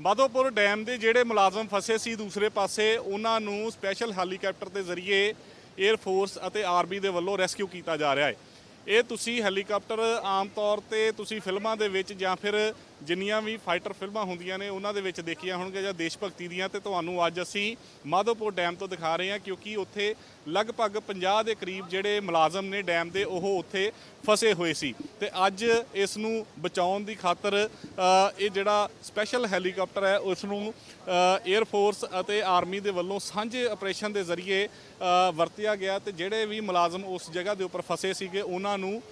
Madhopur dam ਦੇ ਜਿਹੜੇ ਮੁਲਾਜ਼ਮ ਫਸੇ ਸੀ ਦੂਸਰੇ ਪਾਸੇ, ਉਹਨਾਂ ਨੂੰ ਸਪੈਸ਼ਲ ਹੈਲੀਕਾਪਟਰ ਦੇ ਜ਼ਰੀਏ 에ਅਰ ਫੋਰਸ ਅਤੇ ਆਰਮੀ ਦੇ ਵੱਲੋਂ ਰੈਸਕਿਊ ਕੀਤਾ ਜਾ ਰਿਹਾ ਹੈ। ਇਹ ਤੁਸੀਂ ਹੈਲੀਕਾਪਟਰ ਆਮ ਤੌਰ ਤੇ ਤੁਸੀਂ ਫਿਲਮਾਂ ਦੇ ਵਿੱਚ ਜਾਂ ਫਿਰ ਜਿੰਨੀਆਂ ਵੀ ਫਾਈਟਰ ਫਿਲਮਾਂ ਹੁੰਦੀਆਂ ਨੇ, ਉਹਨਾਂ ਦੇ ਵਿੱਚ ਦੇਖੀਆਂ ਹੋਣਗੀਆਂ ਜਾਂ ਦੇਸ਼ ਭਗਤੀ ਦੀਆਂ, ਤੇ ਤੁਹਾਨੂੰ ਅੱਜ ਅਸੀਂ ਮਾਧੋਪੁਰ ਡੈਮ ਤੋਂ ਦਿਖਾ ਰਹੇ ਹਾਂ, ਕਿਉਂਕਿ ਉੱਥੇ ਲਗਭਗ 50 ਦੇ ਕਰੀਬ ਜਿਹੜੇ ਮੁਲਾਜ਼ਮ ਨੇ ਡੈਮ ਦੇ, ਉਹ ਉੱਥੇ ਫਸੇ ਹੋਏ ਸੀ। ਤੇ ਅੱਜ ਇਸ ਨੂੰ ਬਚਾਉਣ ਦੀ ਖਾਤਰ ਇਹ ਜਿਹੜਾ ਸਪੈਸ਼ਲ ਹੈਲੀਕਾਪਟਰ ਹੈ, ਉਸ ਨੂੰ 에ਅਰ ਫੋਰਸ ਅਤੇ ਆਰਮੀ ਦੇ ਵੱਲੋਂ ਸਾਂਝੇ ਆਪਰੇਸ਼ਨ ਦੇ ਜ਼ਰੀਏ ਵਰਤਿਆ ਗਿਆ। ਤੇ ਜਿਹੜੇ ਵੀ ਮੁਲਾਜ਼ਮ ਉਸ ਜਗ੍ਹਾ ਦੇ ਉੱਪਰ ਫਸੇ ਸੀਗੇ, ਉਹਨਾਂ ਨੂੰ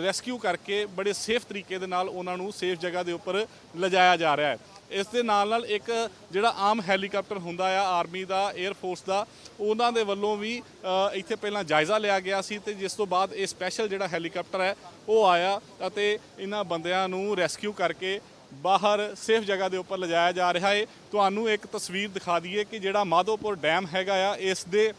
ਰੈਸਕਿਊ ਕਰਕੇ ਬੜੇ ਸੇਫ ਤਰੀਕੇ ਦੇ ਨਾਲ ਉਹਨਾਂ ਨੂੰ ਸੇਫ ਜਗ੍ਹਾ ਦੇ ਉੱਪਰ ਲਿਜਾਇਆ ਜਾ ਰਿਹਾ ਹੈ। ਇਸ ਦੇ ਨਾਲ ਨਾਲ ਇੱਕ ਜਿਹੜਾ ਆਮ ਹੈਲੀਕਾਪਟਰ ਹੁੰਦਾ ਆ ਆਰਮੀ ਦਾ 에ਅਰ ਫੋਰਸ ਦਾ, ਉਹਨਾਂ ਦੇ ਵੱਲੋਂ ਵੀ ਇੱਥੇ ਪਹਿਲਾਂ ਜਾਇਜ਼ਾ ਲਿਆ ਗਿਆ ਸੀ ਤੇ ਜਿਸ ਤੋਂ ਬਾਅਦ ਇਹ ਸਪੈਸ਼ਲ ਜਿਹੜਾ ਹੈਲੀਕਾਪਟਰ ਹੈ, ਉਹ ਆਇਆ ਅਤੇ ਇਹਨਾਂ ਬੰਦਿਆਂ ਨੂੰ ਰੈਸਕਿਊ ਕਰਕੇ ਬਾਹਰ ਸੇਫ ਜਗ੍ਹਾ ਦੇ ਉੱਪਰ ਲਿਜਾਇਆ ਜਾ ਰਿਹਾ ਹੈ। ਤੁਹਾਨੂੰ ਇੱਕ ਤਸਵੀਰ ਦਿਖਾ ਦਈਏ ਕਿ ਜਿਹੜਾ ਮਾਧੋਪੁਰ ਡੈਮ ਹੈਗਾ ਆ, ਇਸ ਦੇ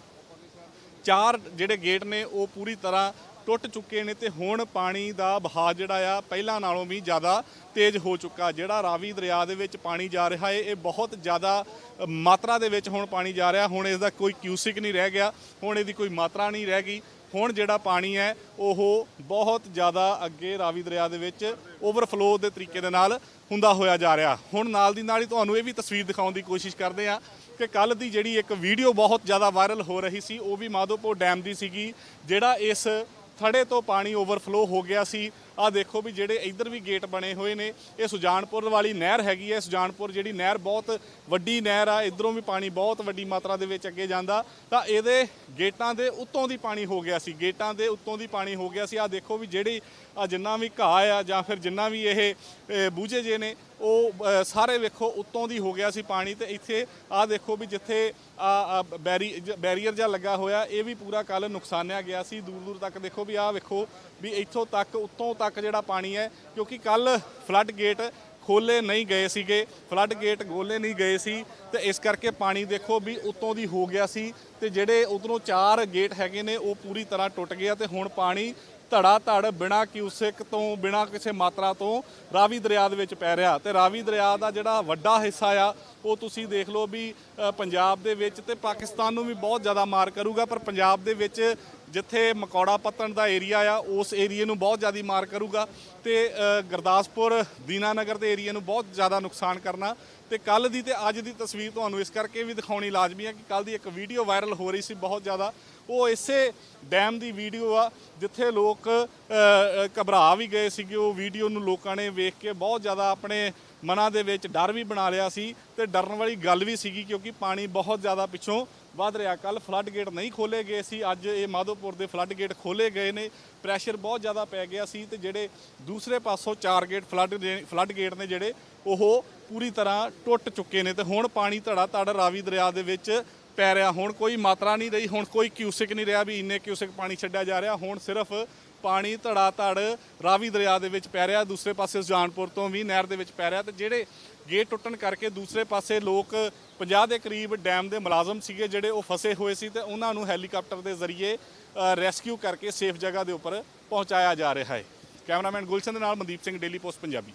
ਚਾਰ ਜਿਹੜੇ ਗੇਟ ਨੇ, ਉਹ ਪੂਰੀ ਤਰ੍ਹਾਂ ਟੁੱਟ ਚੁੱਕੇ ਨੇ ਤੇ ਹੁਣ ਪਾਣੀ ਦਾ ਬਹਾਅ ਜਿਹੜਾ ਆ, ਪਹਿਲਾਂ ਨਾਲੋਂ ਵੀ ਜ਼ਿਆਦਾ ਤੇਜ਼ ਹੋ ਚੁੱਕਾ। ਜਿਹੜਾ ਰਾਵੀ ਦਰਿਆ ਦੇ ਵਿੱਚ ਪਾਣੀ ਜਾ ਰਿਹਾ ਹੈ ਇਹ ਬਹੁਤ ਜ਼ਿਆਦਾ ਮਾਤਰਾ ਦੇ ਵਿੱਚ ਹੁਣ ਪਾਣੀ ਜਾ ਰਿਹਾ। ਹੁਣ ਇਸ ਦਾ ਕੋਈ ਕਿਊਸਿਕ ਨਹੀਂ ਰਹਿ ਗਿਆ, ਹੁਣ ਇਹਦੀ ਕੋਈ ਮਾਤਰਾ ਨਹੀਂ ਰਹਿ ਗਈ। ਹੁਣ ਜਿਹੜਾ ਪਾਣੀ ਹੈ, ਉਹ ਬਹੁਤ ਜ਼ਿਆਦਾ ਅੱਗੇ ਰਾਵੀ ਦਰਿਆ ਦੇ ਵਿੱਚ ਓਵਰਫਲੋ ਦੇ ਤਰੀਕੇ ਦੇ ਨਾਲ ਹੁੰਦਾ ਹੋਇਆ ਜਾ ਰਿਹਾ। ਹੁਣ ਨਾਲ ਦੀ ਨਾਲ ਹੀ ਤੁਹਾਨੂੰ ਇਹ ਵੀ ਤਸਵੀਰ ਦਿਖਾਉਣ ਦੀ ਕੋਸ਼ਿਸ਼ ਕਰਦੇ ਆ ਕਿ ਕੱਲ ਦੀ ਜਿਹੜੀ ਇੱਕ ਵੀਡੀਓ ਬਹੁਤ ਜ਼ਿਆਦਾ ਵਾਇਰਲ ਹੋ ਰਹੀ ਸੀ, ਉਹ ਵੀ ਮਾਧੋਪੁਰ ਡੈਮ ਦੀ ਸੀਗੀ, ਜਿਹੜਾ ਇਸ ਥੜੇ ਤੋਂ ਪਾਣੀ ਓਵਰਫਲੋ ਹੋ ਗਿਆ ਸੀ। ਆ ਦੇਖੋ ਵੀ ਜਿਹੜੇ ਇੱਧਰ ਵੀ ਗੇਟ ਬਣੇ ਹੋਏ ਨੇ, ਇਹ ਸੁਜਾਨਪੁਰ ਵਾਲੀ ਨਹਿਰ ਹੈਗੀ ਹੈ। ਸੁਜਾਨਪੁਰ ਜਿਹੜੀ ਨਹਿਰ ਬਹੁਤ ਵੱਡੀ ਨਹਿਰ ਆ, ਇਧਰੋਂ ਵੀ ਪਾਣੀ ਬਹੁਤ ਵੱਡੀ ਮਾਤਰਾ ਦੇ ਵਿੱਚ ਅੱਗੇ ਜਾਂਦਾ। ਤਾਂ ਇਹਦੇ ਗੇਟਾਂ ਦੇ ਉੱਤੋਂ ਦੀ ਪਾਣੀ ਹੋ ਗਿਆ ਸੀ, ਗੇਟਾਂ ਦੇ ਉੱਤੋਂ ਦੀ ਪਾਣੀ ਹੋ ਗਿਆ ਸੀ। ਆ ਦੇਖੋ ਵੀ ਜਿਹੜੀ ਆ ਜਿੰਨਾ ਵੀ ਘਾਹ ਆ ਜਾਂ ਫਿਰ ਜਿੰਨਾ ਵੀ ਇਹ ਬੂਝੇ ਜੇ ਨੇ, ਉਹ ਸਾਰੇ ਵੇਖੋ ਉੱਤੋਂ ਦੀ ਹੋ ਗਿਆ ਸੀ ਪਾਣੀ ਤੇ ਇੱਥੇ ਆ ਦੇਖੋ ਵੀ ਜਿੱਥੇ ਆ ਬੈਰੀ, ਜ- ਬੈਰੀਅਰ ਜਿਹਾ ਲੱਗਾ ਹੋਇਆ, ਇਹ ਵੀ ਪੂਰਾ ਕੱਲ ਨੁਕਸਾਨਿਆ ਗਿਆ ਸੀ। ਦੂਰ ਦੂਰ ਤੱਕ ਦੇਖੋ ਵੀ ਆ ਵੇਖੋ ਵੀ ਇੱਥੋਂ ਤੱਕ, ਉੱਤੋਂ ਤੱਕ ਜਿਹੜਾ ਪਾਣੀ ਹੈ, ਕਿਉਂਕਿ ਕੱਲ ਫਲੱਡ ਗੇਟ ਖੋਲੇ ਨਹੀਂ ਗਏ ਸੀਗੇ, ਫਲੱਡ ਗੇਟ ਗੋਲੇ ਨਹੀਂ ਗਏ ਸੀ, ਤੇ ਇਸ ਕਰਕੇ ਪਾਣੀ ਦੇਖੋ ਵੀ ਉੱਤੋਂ ਦੀ ਹੋ ਗਿਆ ਸੀ, ਤੇ ਜਿਹੜੇ ਉਧਰੋਂ ਚਾਰ ਗੇਟ ਹੈਗੇ ਨੇ, ਉਹ ਪੂਰੀ ਤਰ੍ਹਾਂ ਟੁੱਟ ਗਿਆ ਤੇ ਹੁਣ ਪਾਣੀ ਧੜਾ ਧੜ ਬਿਨਾ ਕਿਊਸਿਕ ਤੋਂ, ਬਿਨਾ ਕਿਸੇ ਮਾਤਰਾ ਤੋਂ ਰਾਵੀ ਦਰਿਆ ਦੇ ਵਿੱਚ ਪੈ ਰਿਹਾ। ਤੇ ਰਾਵੀ ਦਰਿਆ ਦਾ ਜਿਹੜਾ ਵੱਡਾ ਹਿੱਸਾ ਆ, ਉਹ ਤੁਸੀਂ ਦੇਖ ਲਓ ਵੀ ਪੰਜਾਬ ਦੇ ਵਿੱਚ ਤੇ ਪਾਕਿਸਤਾਨ ਨੂੰ ਵੀ ਬਹੁਤ ਜ਼ਿਆਦਾ ਮਾਰ ਕਰੂਗਾ, ਪਰ ਪੰਜਾਬ ਦੇ ਵਿੱਚ ਜਿੱਥੇ ਮਕੌੜਾ ਪੱਤਣ ਦਾ ਏਰੀਆ ਆ ਉਸ ਏਰੀਏ ਨੂੰ ਬਹੁਤ ਜ਼ਿਆਦਾ ਮਾਰ ਕਰੂਗਾ ਤੇ ਅ, ਗੁਰਦਾਸਪੁਰ ਦੀਨਾਨਗਰ ਦੇ ਏਰੀਏ ਨੂੰ ਬਹੁਤ ਜ਼ਿਆਦਾ ਨੁਕਸਾਨ ਕਰਨਾ। ਤੇ ਕੱਲ ਦੀ ਤੇ ਅੱਜ ਦੀ ਤਸਵੀਰ ਤੁਹਾਨੂੰ ਇਸ ਕਰਕੇ ਵੀ ਦਿਖਾਉਣੀ ਲਾਜ਼ਮੀ ਹੈ ਕਿ ਕੱਲ ਦੀ ਇੱਕ ਵੀਡੀਓ ਵਾਇਰਲ ਹੋ ਰਹੀ ਸੀ ਬਹੁਤ ਜ਼ਿਆਦਾ। ਉਹ ਇਸੇ ਡੈਮ ਦੀ ਵੀਡੀਓ ਆ ਜਿੱਥੇ ਲੋਕ ਘਬਰਾ ਵੀ ਗਏ ਸੀਗੇ। ਉਹ ਵੀਡੀਓ ਨੂੰ ਲੋਕਾਂ ਨੇ ਵੇਖ ਕੇ ਬਹੁਤ ਜ਼ਿਆਦਾ ਆਪਣੇ ਮਨਾਂ ਦੇ ਵਿੱਚ ਡਰ ਵੀ ਬਣਾ ਲਿਆ ਸੀ ਤੇ ਡਰਨ ਵਾਲੀ ਗੱਲ ਵੀ ਸੀਗੀ ਕਿਉਂਕਿ ਪਾਣੀ ਬਹੁਤ ਜ਼ਿਆਦਾ ਪਿੱਛੋਂ ਵੱਧ ਰਿਹਾ। ਕੱਲ ਫਲੱਡ ਗੇਟ ਨਹੀਂ ਖੋਲੇ ਗਏ ਸੀ, ਅੱਜ ਇਹ ਮਾਧੋਪੁਰ ਦੇ ਫਲੱਡ ਗੇਟ ਖੋਲੇ ਗਏ ਨੇ। ਪ੍ਰੈਸ਼ਰ ਬਹੁਤ ਜ਼ਿਆਦਾ ਪੈ ਗਿਆ ਸੀ ਤੇ ਜਿਹੜੇ ਦੂਸਰੇ ਪਾਸੋਂ ਚਾਰ ਗੇਟ ਫਲੱਡ ਫਲੱਡ ਗੇਟ ਨੇ ਜਿਹੜੇ, ਉਹ ਪੂਰੀ ਤਰ੍ਹਾਂ ਟੁੱਟ ਚੁੱਕੇ ਨੇ ਤੇ ਹੁਣ ਪਾਣੀ ਧੜਾ ਧੜ ਰਾਵੀ ਦਰਿਆ ਦੇ ਵਿੱਚ ਪੈ ਰਿਹਾ। ਹੁਣ ਕੋਈ ਮਾਤਰਾ ਨਹੀਂ ਰਹੀ, ਹੁਣ ਕੋਈ ਕਿਊਸਿਕ ਨਹੀਂ ਰਿਹਾ ਵੀ ਇੰਨੇ ਕਿਊਸਿਕ ਪਾਣੀ ਛੱਡਿਆ ਜਾ ਰਿਹਾ। ਹੁਣ ਸਿਰਫ ਪਾਣੀ ਧੜਾ ਧੜ ਰਾਵੀ ਦਰਿਆ ਦੇ ਵਿੱਚ ਪੈ ਰਿਹਾ। ਦੂਸਰੇ ਪਾਸੇ ਸੁਜਾਨਪੁਰ ਤੋਂ ਵੀ ਨਹਿਰ ਦੇ ਵਿੱਚ ਪੈ ਰਿਹਾ ਤੇ ਜਿਹੜੇ ਗੇਟ ਟੁੱਟਣ ਕਰਕੇ ਦੂਸਰੇ ਪਾਸੇ ਲੋਕ 50 ਦੇ ਕਰੀਬ ਡੈਮ ਦੇ ਮੁਲਾਜ਼ਮ ਸੀਗੇ ਜਿਹੜੇ ਉਹ ਫਸੇ ਹੋਏ ਸੀ ਤੇ ਉਹਨਾਂ ਨੂੰ ਹੈਲੀਕਾਪਟਰ ਦੇ ਜ਼ਰੀਏ ਰੈਸਕਿਊ ਕਰਕੇ ਸੇਫ ਜਗ੍ਹਾ ਦੇ ਉੱਪਰ ਪਹੁੰਚਾਇਆ ਜਾ ਰਿਹਾ ਹੈ। ਕੈਮਰਾਮੈਨ ਗੁਲਸ਼ਨ ਦੇ ਨਾਲ ਮਨਦੀਪ ਸਿੰਘ, ਡੇਲੀ ਪੋਸਟ, ਪੰਜਾਬੀ।